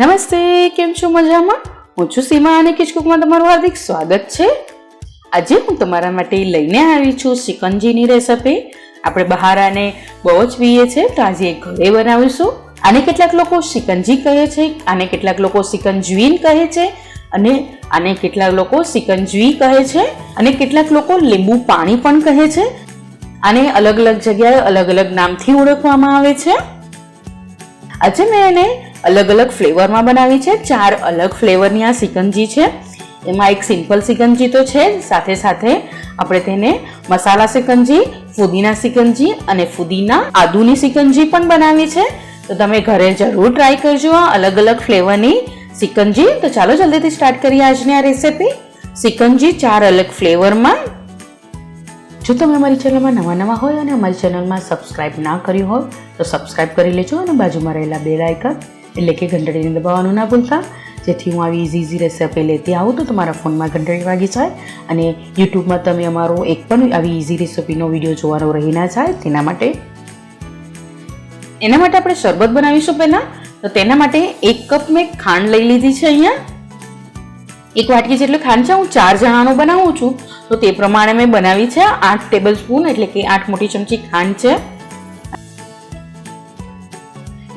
નમસ્તે, કેમ છો મજામાં? હું છું સીમા અને કિચકુકમાં તમારું હાર્દિક સ્વાગત છે. આજે હું તમારા માટે લઈને આવી છું ચિકનજીની રેસિપી. આપણે બહાર આને બહુ જ પીએ છે, તો આજે એક ઘરે બનાવીશું. આને કેટલાક લોકો સિકંજી કહે છે, આને કેટલાક લોકો સિકંજવીન કહે છે, અને આને કેટલાક લોકો ચિકનજુઈ કહે છે, અને કેટલાક લોકો લીંબુ પાણી પણ કહે છે. આને અલગ અલગ જગ્યાએ અલગ અલગ નામથી ઓળખવામાં આવે છે. આજે મેં એને અલગ અલગ ફ્લેવરમાં બનાવી છે. ચાર અલગ ફ્લેવરની આ સિકંજી છે. એમાં એક સિમ્પલ સિકંજી તો છે. સાથે સાથે આપણે તેને મસાલા સિકંજી ફુદીના સિકંજી અને ફુદીના આદુની સિકંજી પણ બનાવી છે. તો તમે ઘરે જરૂર ટ્રાય કરજો આ અલગ અલગ ફ્લેવરની સિકંજી તો ચાલો જલ્દીથી સ્ટાર્ટ કરીએ આજની આ રેસિપી સિકંજી ચાર અલગ ફ્લેવરમાં. જો તમે અમારી ચેનલમાં નવા નવા હોય અને અમારી ચેનલમાં સબસ્ક્રાઇબ ના કર્યું હોય, તો સબસ્ક્રાઇબ કરી લેજો અને બાજુમાં રહેલા બેલ આઇકન એટલે કે ઘંટડીને દબાવવાનું ના ભૂલતા. જેથી હું આવી ઇઝી ઇઝી રેસિપી લેતી આવું તો તમારા ફોનમાં ઘંટડી વાગી જાય અને યુટ્યુબમાં તમે અમારો એક પણ આવી ઇઝી રેસીપીનો વીડિયો જોવાનો રહી ના જાય તેના માટે. એના માટે આપણે શરબત બનાવીશું પહેલાં. તો તેના માટે એક કપ મેં ખાંડ લઈ લીધી છે અહીંયા. એક વાટકી જેટલી ખાંડ છે, હું ચાર જણાનું બનાવું છું. તો તે પ્રમાણે મેં બનાવી છે આઠ ટેબલ સ્પૂન એટલે કે આઠ મોટી ચમચી ખાંડ છે.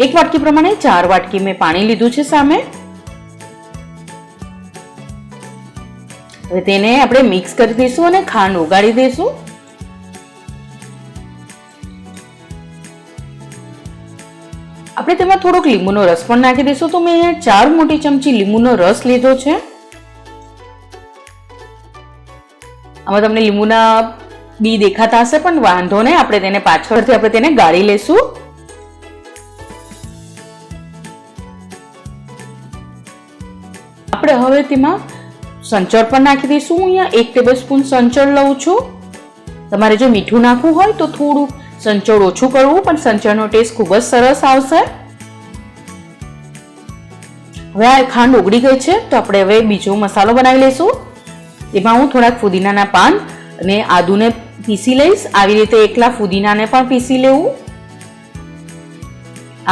એક વાટકી પ્રમાણે ચાર વાટકી મેં પાણી લીધું છે સામે. હવે તેને આપણે મિક્સ કરી દઈશું અને ખાંડ ઉગાડી દઈશું. આપણે તેમાં થોડોક લીંબુનો રસ પણ નાખી દઈશું. તો મેં ચાર મોટી ચમચી લીંબુનો રસ લીધો છે. આમાં તમને લીંબુના બી દેખાતા હશે, પણ વાંધો નહીં. આપણે તેને પાછળથી આપણે તેને ગાળી લેશું આપણે હવે તેમાં સંચળ પણ નાખી દઈશું. અહીંયા એક ટેબલ સ્પૂન સંચળ લઉં છું. તમારે જો મીઠું નાખવું હોય તો થોડું સંચળ ઓછું કરવું, પણ સંચળનો ટેસ્ટ ખૂબ જ સરસ આવશે. હવે આ ખાંડ ઉગડી ગઈ છે, તો આપણે હવે બીજો મસાલો બનાવી લઈશું. એમાં હું થોડાક ફુદીનાના પાન અને આદુને પીસી લઈશ. આવી રીતે એકલા ફુદીનાને પણ પીસી લેવું.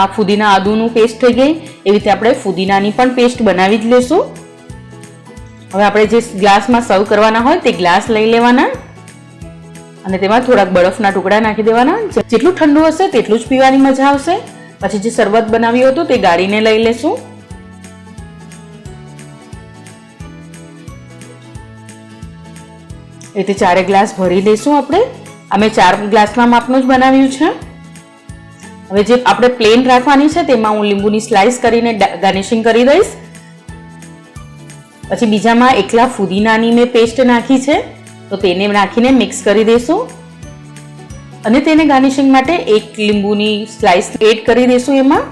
આ ફુદીના આદુનું પેસ્ટ થઈ ગઈ. એવી રીતે આપણે ફુદીનાની પણ પેસ્ટ બનાવી જ લેશું. હવે આપણે જે ગ્લાસમાં સર્વ કરવાના હોય તે ગ્લાસ લઈ લેવાના. અને તેમાં થોડાક બરફના ટુકડા નાખી દેવાના. જેટલું ઠંડુ હશે તેટલું જ પીવાની મજા આવશે. પછી જે શરબત બનાવ્યું હતું તે ગાળીને લઈ લેશું. એ રીતે ચારે ગ્લાસ ભરી લઈશું આપણે. અમે ચાર ગ્લાસના માપનું જ બનાવ્યું છે. હવે જે આપણે પ્લેન રાખવાની છે તેમાં હું લીંબુની સ્લાઇસ કરીને ગાર્નિશિંગ કરી દઈશ. પછી બીજામાં એકલા ફુદીનાની મેં પેસ્ટ નાખી છે, તો તેને નાખીને મિક્સ કરી દઈશું. અને તેને ગાર્નિશિંગ માટે એક લીંબુની સ્લાઇસ એડ કરી દઈશું એમાં.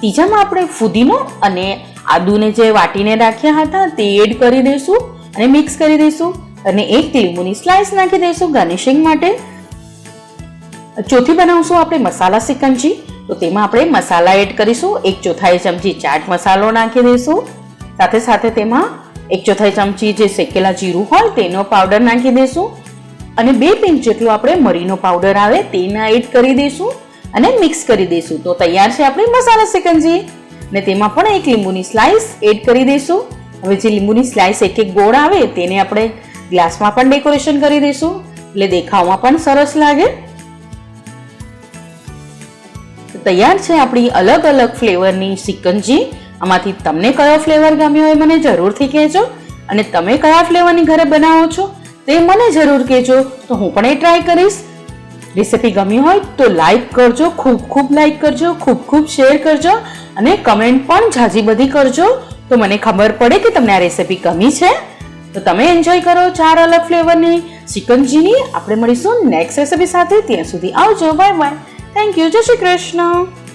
ત્રીજામાં આપણે ફુદીનો અને આદુને જે વાટીને રાખ્યા હતા તે એડ કરી દઈશું અને મિક્સ કરી દઈશું. અને એક લીંબુની સ્લાઇસ નાખી દઈશું ગાર્નિશિંગ માટે. ચોથી બનાવશું આપણે મસાલા સિકંજી. તો તેમાં આપણે મસાલા એડ કરીશું. એક ચોથાઈ ચમચી ચાટ મસાલો નાખી દઈશું. સાથે સાથે તેમાં એક ચોથાઈ ચમચી જે શેકેલા જીરું હોય તેનો પાવડર નાખી દઈશું. અને બે પિંચ જેટલું આપણે મરીનો પાવડર આવે તેના એડ કરી દઈશું અને મિક્સ કરી દઈશું. તો તૈયાર છે આપણી મસાલા સિકંજી. ને તેમાં પણ એક લીંબુની સ્લાઇસ એડ કરી દઈશું. હવે જે લીંબુની સ્લાઇસ એક એક ગોળ આવે તેને આપણે ગ્લાસમાં પણ ડેકોરેશન કરી દઈશું. એટલે દેખાવમાં પણ સરસ લાગે. તૈયાર છે આપણી અલગ અલગ ફ્લેવરની સિકંજી આમાંથી તમને કયો ફ્લેવર ગમ્યો હોય મને જરૂરથી કહેજો. અને તમે કયા ફ્લેવરની ઘરે બનાવો છો તે મને જરૂર કહેજો. તો હું પણ એ ટ્રાય કરીશ. રેસિપી ગમી હોય તો લાઈક કરજો, ખૂબ ખૂબ લાઈક કરજો, ખૂબ ખૂબ શેર કરજો અને કમેન્ટ પણ ઝાઝી બધી કરજો. તો મને ખબર પડે કે તમને આ રેસિપી ગમી છે. તો તમે એન્જોય કરો ચાર અલગ ફ્લેવરની ચિકનજીની આપણે મળીશું નેક્સ્ટ રેસિપી સાથે. ત્યાં સુધી આવજો. બાય બાય થેન્ક યુ જય શ્રી કૃષ્ણ